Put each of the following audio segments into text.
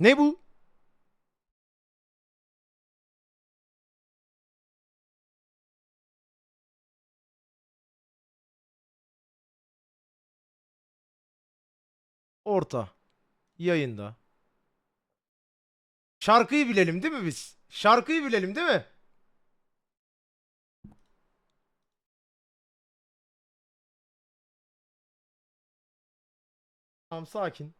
Ne bu? Orta. Yayında. Şarkıyı bilelim değil mi biz? Şarkıyı bilelim değil mi? Tamam sakin.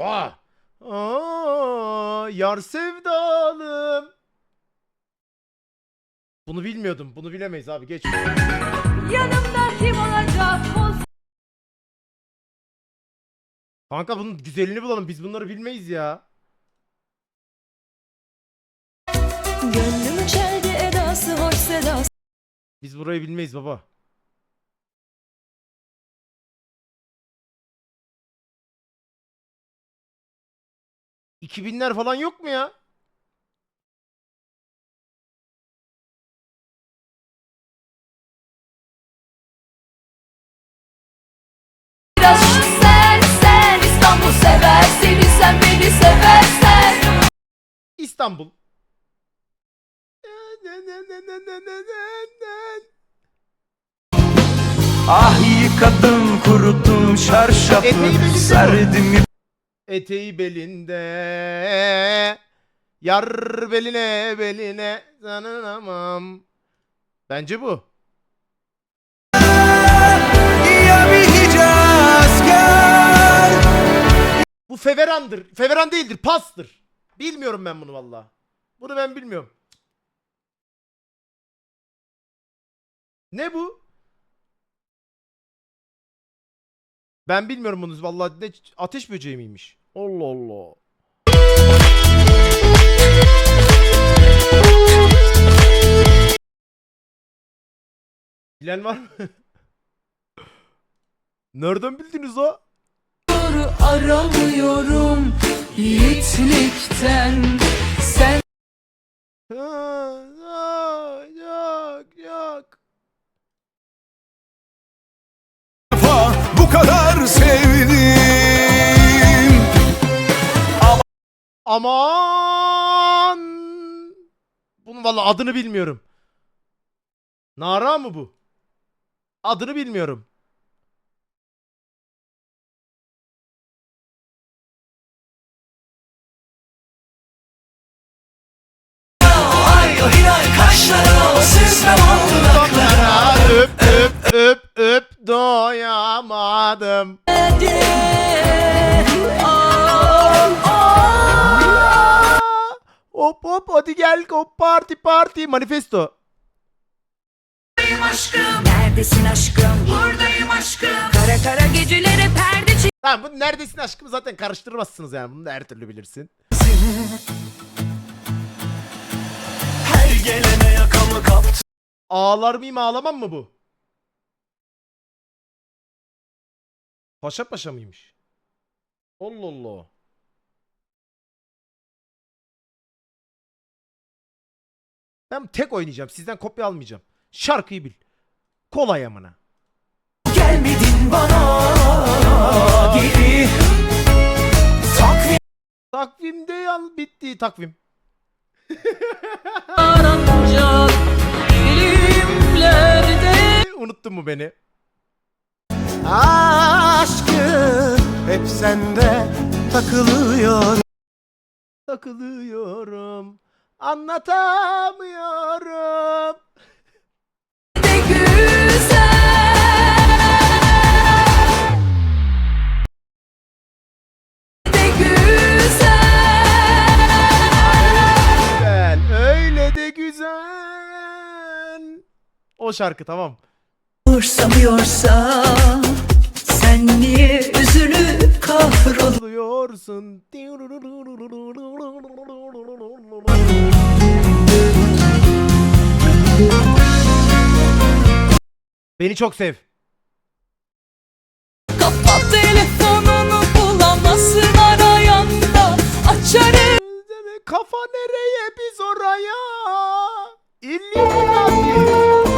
Oha! Aa, yar sevdalım. Bunu bilmiyordum. Bunu bilemeyiz abi. Geç. Yanımda kim olacak Kanka bunun güzelini bulalım. Biz bunları bilmeyiz ya. Gönlümün çeldi edası hoş sedası Biz burayı bilmeyiz baba. ...2000'ler falan yok mu ya? İstanbul sever seni sen beni seversen İstanbul. Ah yıkadım kuruttum Eteği çarşafı Serdim Eteği belinde Yar beline beline sanamam. Bence bu. Bu feverandır. Feveran değildir. Pastır. Bilmiyorum ben bunu valla. Bunu ben bilmiyorum. Ne bu? Ben bilmiyorum bunu vallahi ne ateş böceği miymiş? Allah Allah. Bilen var mı? Nereden bildiniz o? Doğru aramıyorum yiğitlikten Sen Ha, ha, Yok yok. bu kadar sevdim Aman. Bunun valla adını bilmiyorum. Nara mı bu? Adını bilmiyorum. Öp öp öp öp doyamadım. Hop hop hadi gel hop parti parti manifesto. Neredesin aşkım? Buradayım aşkım. Kara kara gecelere perde çek. Tamam bu neredesin aşkım zaten karıştırmazsınız yani bunu da her türlü bilirsin. Her gelene yakamı kaptı Ağlar mıyım ağlamam mı bu? Paşa paşa mıymış? Allah Allah. Ben tek oynayacağım. Sizden kopya almayacağım. Şarkıyı bil. Kolay amına. Gelmedin bana geri Takvim Takvimde yan bitti takvim. Unuttun mu beni? Aşkı hep sende takılıyor Takılıyorum. Anlatamıyorum. güzel. Öyle de güzel. O şarkı tamam. Umursamıyorsam sen niye üzülüp kahrol Oluyorsun. Beni çok sev. Kapat telefonunu bulamazsın arayanda Açarım Kafa nereye biz oraya? İlluminati.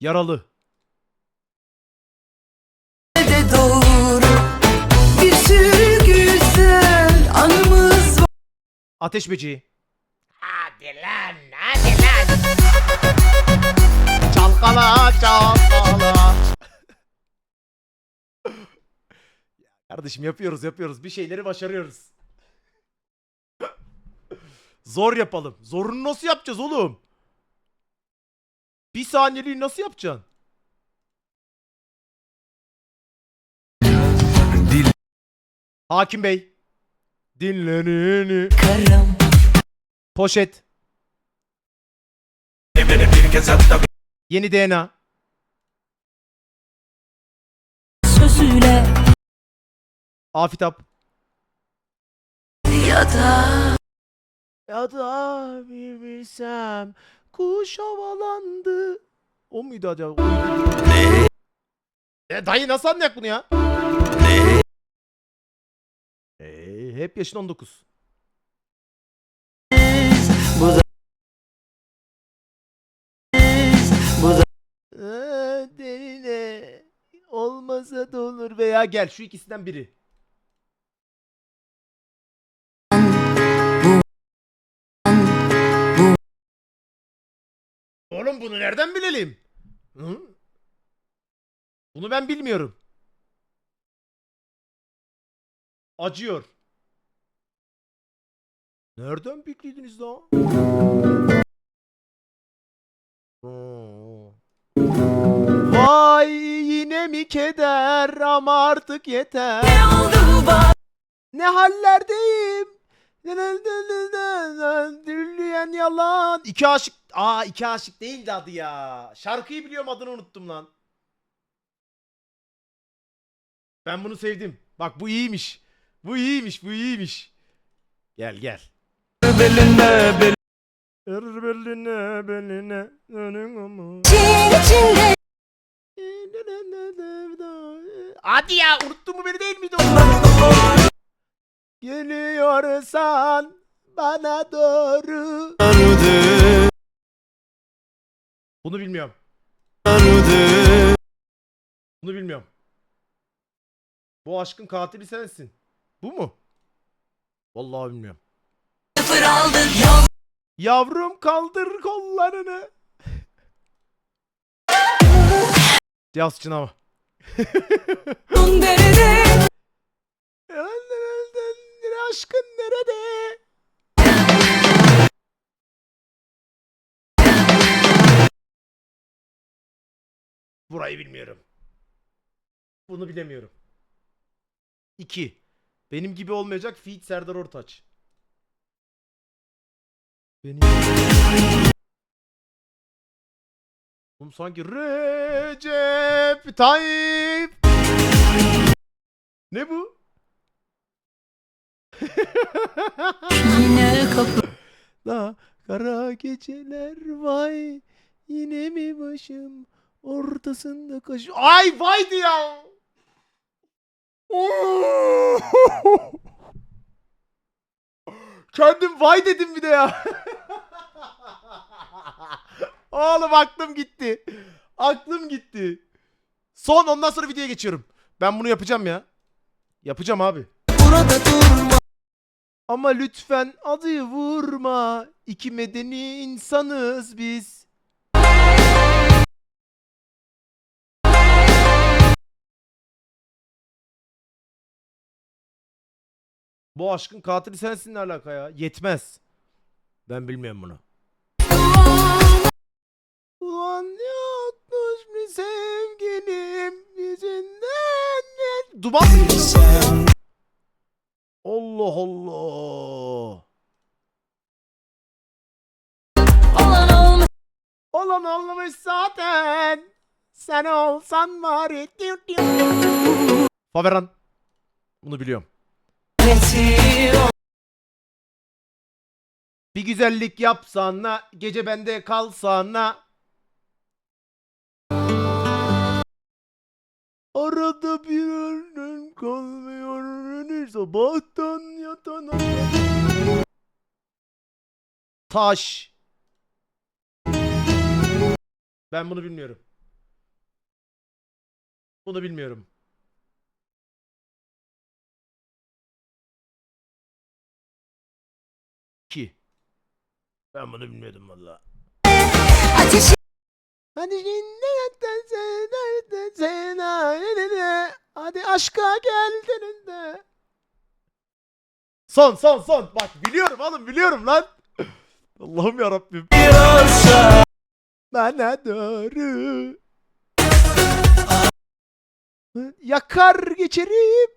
Yaralı. de doğru Bir sürü güzel anımız var Ateş böceği. Hadi lan, hadi lan. Çalkala, çalkala. Ya Kardeşim yapıyoruz, yapıyoruz. Bir şeyleri başarıyoruz. Zor yapalım. Zorunu nasıl yapacağız oğlum? Bir saniyeliği nasıl yapacaksın? Hakim Bey. Dinleneni. Karam Poşet. Yeni DNA. sözüyle Afitap. ya da Ya da bir bilsem kuş havalandı. O muydu acaba? Ne? E, dayı nasıl anlayak bunu ya? Ne? E, hep yaşın 19. Ee, derine olmasa da olur veya gel şu ikisinden biri. Oğlum bunu nereden bilelim? Hı? Bunu ben bilmiyorum. Acıyor. Nereden bildiniz lan? Hmm. Vay yine mi keder ama artık yeter. Ne hallerdeyim. Dürleyen yalan. İki aşık. Aa iki aşık değildi adı ya. Şarkıyı biliyorum adını unuttum lan. Ben bunu sevdim. Bak bu iyiymiş. Bu iyiymiş. Bu iyiymiş. Gel gel. Beline beline. Beline beline. Önün içinde Hadi ya unuttun mu beni değil miydi? Geliyorsan bana doğru. Bunu bilmiyorum. Bunu bilmiyorum. Bu aşkın katili sensin. Bu mu? Vallahi bilmiyorum. Yavrum kaldır kollarını. Yaz Çınava. Aşkın nerede? Burayı bilmiyorum. Bunu bilemiyorum. 2. Benim gibi olmayacak Feat Serdar Ortaç. Benim Oğlum sanki Recep Tayyip. Ne bu? Yine kapı Da kara geceler vay yine mi başım ortasında kaş Ay vaydı ya. Kendim vay dedim bir de ya. Oğlum aklım gitti. Aklım gitti. Son ondan sonra videoya geçiyorum. Ben bunu yapacağım ya. Yapacağım abi. Burada durma Ama lütfen adıyı vurma. İki medeni insanız biz. Bu aşkın katili sensin ne alaka ya? Yetmez. Ben bilmiyorum bunu. Ulan yokmuş bir sevgilim yüzünden. Duman mı? Allah Allah. olan olmuş Olan olmuş zaten. Sen olsan. Diu diu. Faveran. Bunu biliyorum. Bir güzellik yapsana, gece bende kalsana. Arada bir önün kalmıyor önür sabahtan yatana. Taş. Ben bunu bilmiyorum. Bunu bilmiyorum. Ki. Ben bunu bilmiyordum valla. Hadi Hadi aşka geldin de. Son son son. Bak biliyorum oğlum biliyorum lan. Allah'ım ya Rabbim. Bana doğru. Yakar geçerim.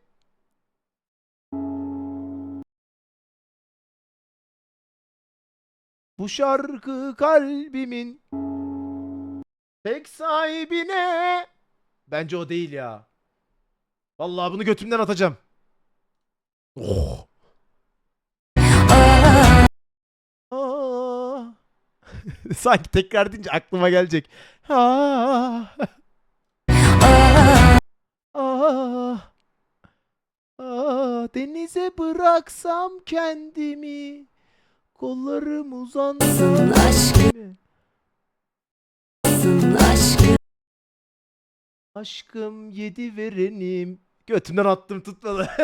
Bu şarkı kalbimin tek sahibine. Bence o değil ya. Vallahi bunu götümden atacağım. Oh. Sanki tekrar deyince aklıma gelecek. Aa. Aa. Aa. Denize bıraksam kendimi. Kollarım uzansın aşkım aşkım Aşkım yedi verenim. Götümden attım tutmadı.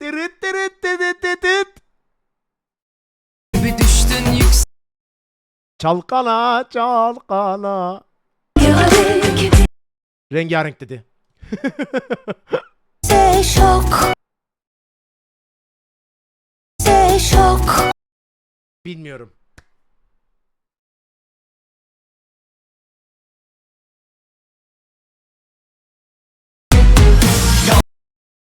Tırıt tırıt tırıt tırıt. Çalkala çalkala. Rengarenk dedi. Şok şok Bilmiyorum.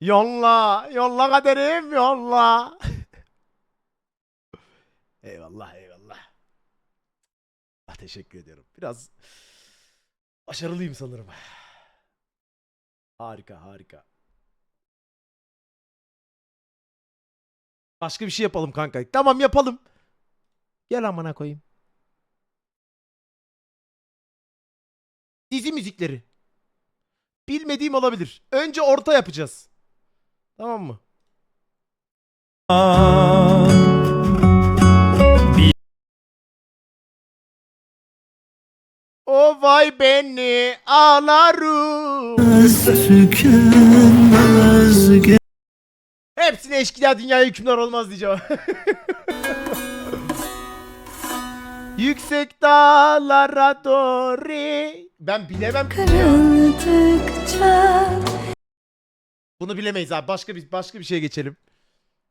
Yolla, yolla kaderim, yolla. eyvallah, eyvallah. Ah, teşekkür ediyorum. Biraz başarılıyım sanırım. Harika, harika. Başka bir şey yapalım kanka. Tamam yapalım. Gel amına koyayım. Dizi müzikleri. Bilmediğim olabilir. Önce orta yapacağız. Tamam mı? O vay beni ağlarım. Hepsine eşkıya dünyaya hükümdar olmaz diyeceğim. Yüksek dağlara doğru. Ben bilemem. Bunu bilemeyiz abi. Başka bir başka bir şeye geçelim.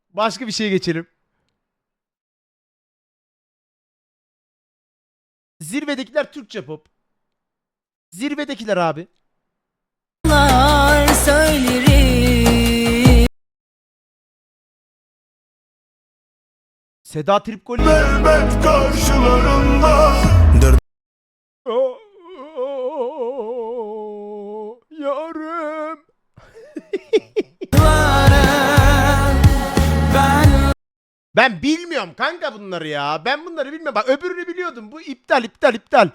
Başka bir şeye geçelim. Zirvedekiler Türkçe pop. Zirvedekiler abi. Söylerim Seda Tripkoli. Elbet karşılarında Ben bilmiyorum kanka bunları ya. Ben bunları bilmiyorum. Bak öbürünü biliyordum. Bu iptal iptal iptal.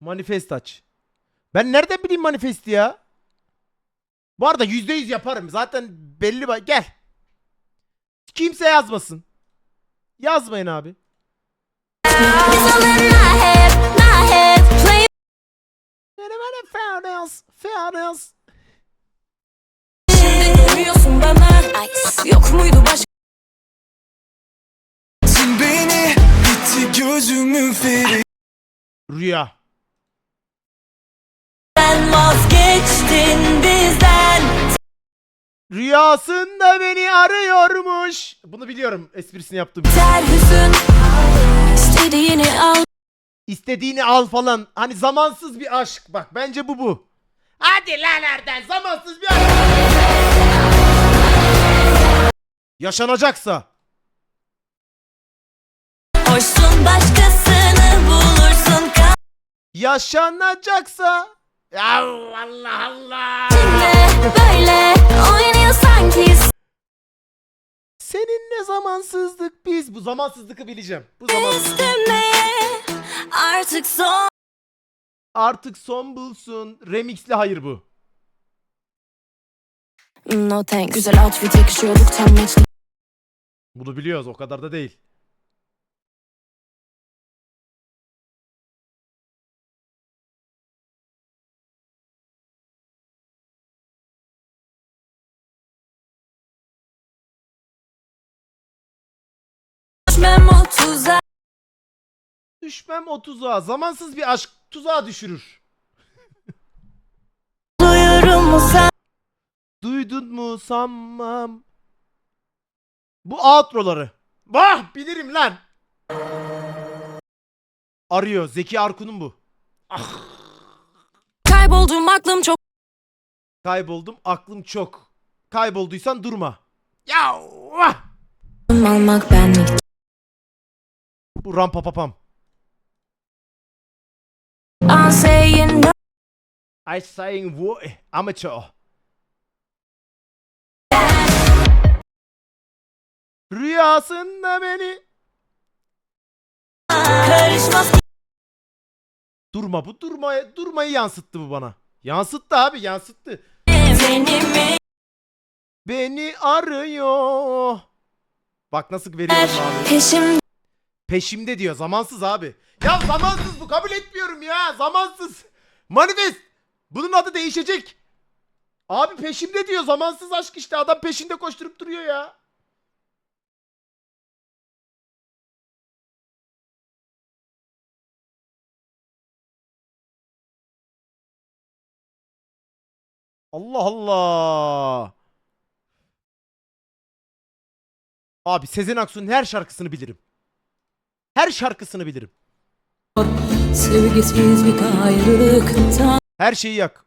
Manifest aç. Ben nereden bileyim manifesti ya? Bu arada %100 yaparım. Zaten belli Gel. Kimse yazmasın. Yazmayın abi. Fairness, fairness. Şimdi demiyorsun bana Ay, Yok muydu başka beni gitti gözümün feri Rüya. Rüyasında beni arıyormuş. Bunu biliyorum. Esprisini yaptım. Ter hüzün İstediğini al İstediğini al falan. Hani zamansız bir aşk. Bak bence bu bu. Hadi lan Erden zamansız bir aşk. Yaşanacaksa. Hoşsun başkasını bulursun Yaşanacaksa. Ya Allah Allah. Böyle oynuyor sanki Seninle zamansızlık biz. Bu zamansızlığı bileceğim. Bu zamansızlık. istemeye Artık son artık son bulsun. Remixli hayır bu. No thanks Güzel outfit yakışıyorduk tam Bunu biliyoruz o kadar da değil. Tuzağa Düşmem o tuzağa. Zamansız bir aşk tuzağa düşürür. Duyurum sen Duydun mu sanmam. Bu outroları. Vah bilirim lan. Arıyor. Zeki Arkun'un bu. Kayboldum aklım çok Kayboldum aklım çok. Kaybolduysan durma. Ya! Almak benlik Bu rampa papam. I'm saying no I saying wo amateur. Rüyasında beni Karışmaz Durma bu durmaya durmayı yansıttı bu bana. Yansıttı abi yansıttı. Tenimi Beni arıyor. Bak nasıl veriyorum abi. Peşim Peşimde diyor zamansız abi. Ya zamansız bu kabul etmiyorum ya zamansız. Manifest. Bunun adı değişecek. Abi peşimde diyor zamansız aşk işte adam peşinde koşturup duruyor ya. Allah Allah. Abi Sezen Aksu'nun her şarkısını bilirim. Her şarkısını bilirim. Sevgisiz bir ayrılıktan Her şeyi yak.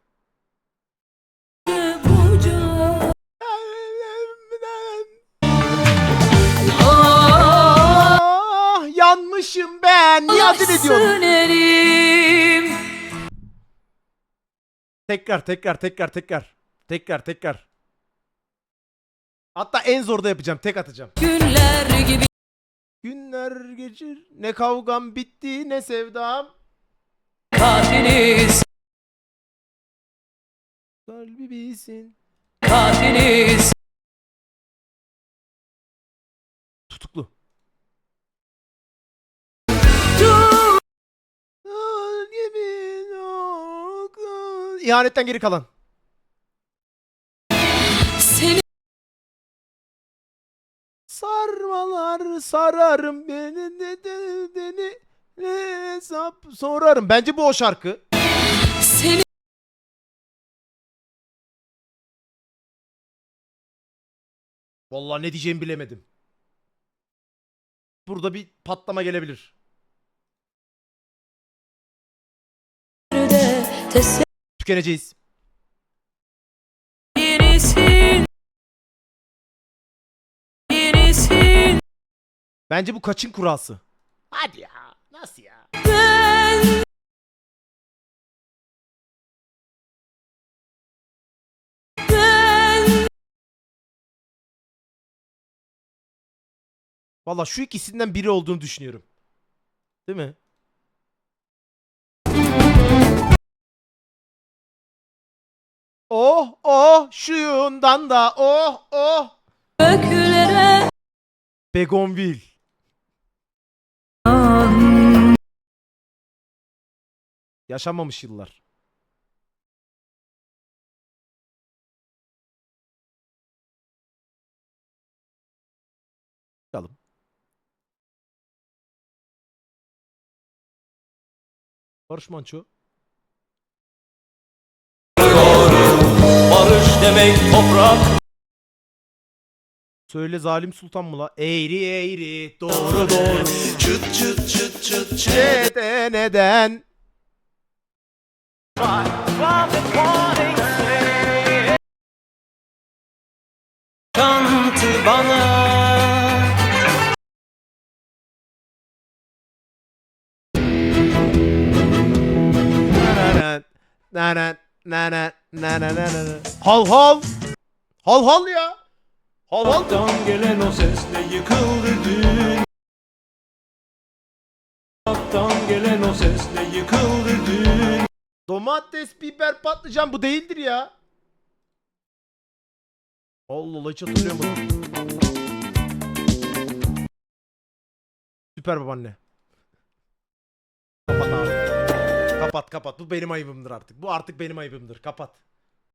Ah, yanmışım ben. Ediyorsun? Sönerim Tekrar tekrar tekrar tekrar. Tekrar tekrar. Hatta en zorda yapacağım. Tek atacağım. Günler gibi Günler geçir. Ne kavgam bitti ne sevdam. katiliz Kalbi bilsin. katiliz Tutuklu. İhanetten geri kalan. Sarmalar sararım beni de de ne hesap sorarım. Bence bu o şarkı. seni Vallahi ne diyeceğimi bilemedim. Burada bir patlama gelebilir. Tükeneceğiz. Birisin Bence bu kaçın kurası. Hadi ya. Nasıl ya? ben ben Vallahi şu ikisinden biri olduğunu düşünüyorum. Değil mi? Oh oh şuyundan da oh oh. Begonville. Yaşanmamış yıllar. Bakalım. Barış Manço. Barış demek toprak Söyle zalim sultan mı la? Eğri eğri doğru doğru. çıt çıt çıt çıt çıt Neden neden? Kantı bana Nana nana nana nana Hal hal. Hal hal ya. Hal hal. Alttan gelen o sesle yıkıldı dün. Alttan gelen o sesle yıkıldı domates, biber, patlıcan bu değildir ya. Allah Allah hiç hatırlayamadım. Süper babaanne. Kapat abi. Kapat kapat. Bu benim ayıbımdır artık. Bu artık benim ayıbımdır. Kapat.